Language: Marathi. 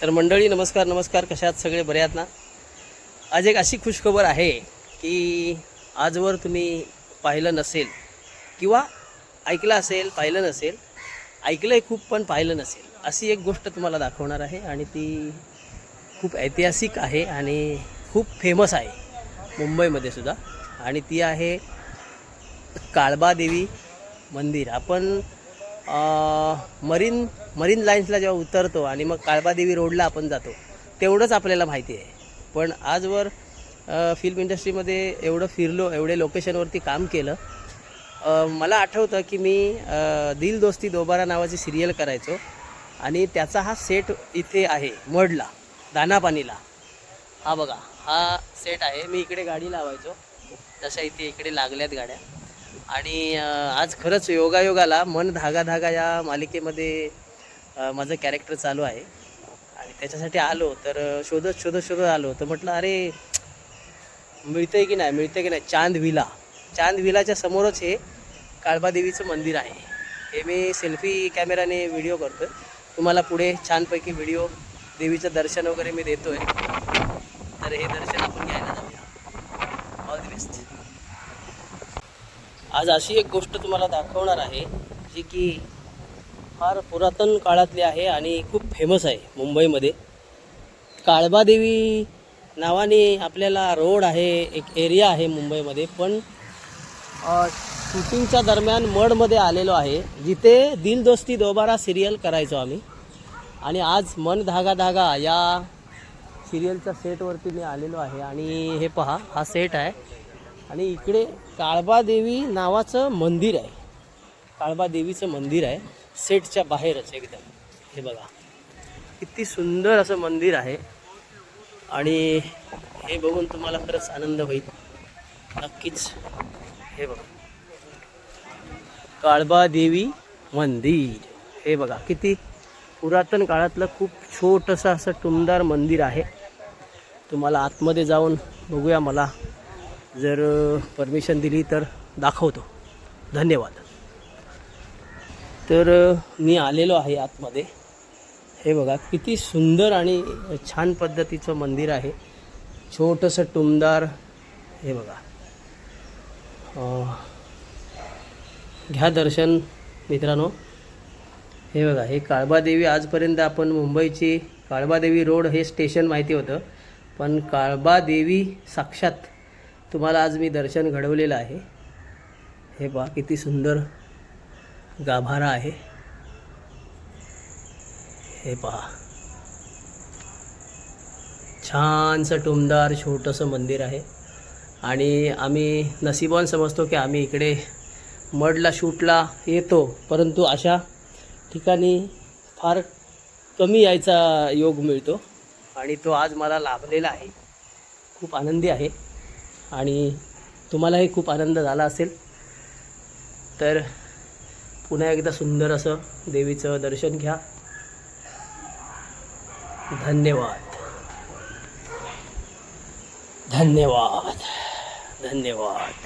तर मंडळी नमस्कार नमस्कार. कशा सगळे? बरे आहात ना? आज एक अशी खुशखबर आहे की आजवर तुम्ही पाहिलं नसेल किंवा ऐकलं असेल पाहिलं नसेल ऐकलं आहे खूप पण पाहिलं नसेल अशी एक गोष्ट तुम्हाला दाखवणार आहे आणि ती खूप ऐतिहासिक आहे आणि खूप फेमस आहे मुंबईमध्ये सुद्धा. आणि ती आहे काळबादेवी मंदिर. आपण मरीन मरीन लाईन्सला जेव्हा उतरतो आणि मग काळबादेवी रोडला आपण जातो तेवढंच आपल्याला माहिती आहे. पण आजवर फिल्म इंडस्ट्रीमध्ये एवढं फिरलो एवढे लोकेशनवरती काम केलं मला आठवतं की मी दिल दोस्ती दोबारा नावाची सिरियल करायचो आणि त्याचा हा सेट इथे आहे मडला दानापाणीला. हा बघा हा सेट आहे. मी इकडे गाडी लावायचो. तशा इथे इकडे लागल्यात गाड्या. आणि आज खरंच योगायोगाला मन धागा धागा या मालिकेमध्ये माझं कॅरेक्टर चालू आहे. आणि त्याच्यासाठी आलो तर शोधत शोधत शोधत आलो तर म्हटलं अरे मिळतंय की नाही? मिळतंय की नाही? चांद विला चांद विलाच्या समोरच हे काळबादेवीचं मंदिर आहे. हे मी सेल्फी कॅमेराने व्हिडिओ करतो तुम्हाला पुढे छानपैकी व्हिडिओ देवीचं दर्शन वगैरे मी देतो आहे तर हे दर्शन आपण घ्यायला जाऊया. ऑल द बेस्ट आज अशी एक गोष्ट तुम्हाला दाखवणार आहे जी की फार पुरातन काळातली आहे आणि खूप फेमस आहे मुंबईमध्ये. काळबादेवी नावाने आपल्याला रोड आहे एक एरिया आहे मुंबईमध्ये पण शूटिंगच्या दरम्यान मडमध्ये आलेलो आहे. जिथे दिल दोस्ती दोबारा सिरियल करायचो आम्ही. आणि आज मन धागा धागा या सिरियलच्या सेटवरती मी आलेलो आहे. आणि हे पहा हा सेट आहे. आणि इकडे काळबादेवी नावाचं मंदिर आहे. काळबादेवीचं मंदिर आहे. सेटच्या बाहेरच एकदम. हे बघा. किती सुंदर असं मंदिर आहे. आणि हे बघून तुम्हाला खरंच आनंद होईल. नक्कीच. हे बघा. काळबादेवी मंदिर. हे बघा किती पुरातन काळातलं खूप छोटंसं असं टुमदार मंदिर आहे. तुम्हाला आतमध्ये जाऊन बघूया मला. जर परमिशन दिली तर दाखवतो. धन्यवाद. तर मी आलेलो आहे आतमध्ये. हे बघा किती सुंदर आणि छान पद्धतीचं मंदिर आहे. छोटंसं टुमदार हे बघा. घ्या दर्शन मित्रांनो. हे बघा हे काळबादेवी आजपर्यंत आपण मुंबईची काळबादेवी रोड हे स्टेशन माहिती होतं. पण काळबादेवी साक्षात तुम्हाला आज मी दर्शन घडवलेलं आहे. हे पहा किती सुंदर गाभारा आहे. हे पहा. छानसं टुमदार छोटंसं मंदिर आहे. आणि आम्ही नसीबान समजतो की आम्ही इकडे मडला शूटला येतो. परंतु अशा ठिकाणी फार कमी यायचा योग मिळतो. आणि तो आज मला लाभलेला आहे. खूप आनंदी आहे. आणि तुम्हालाही खूप आनंद झाला असेल. तर पुन्हा एकदा सुंदर असं देवीचं दर्शन घ्या. धन्यवाद. धन्यवाद. धन्यवाद.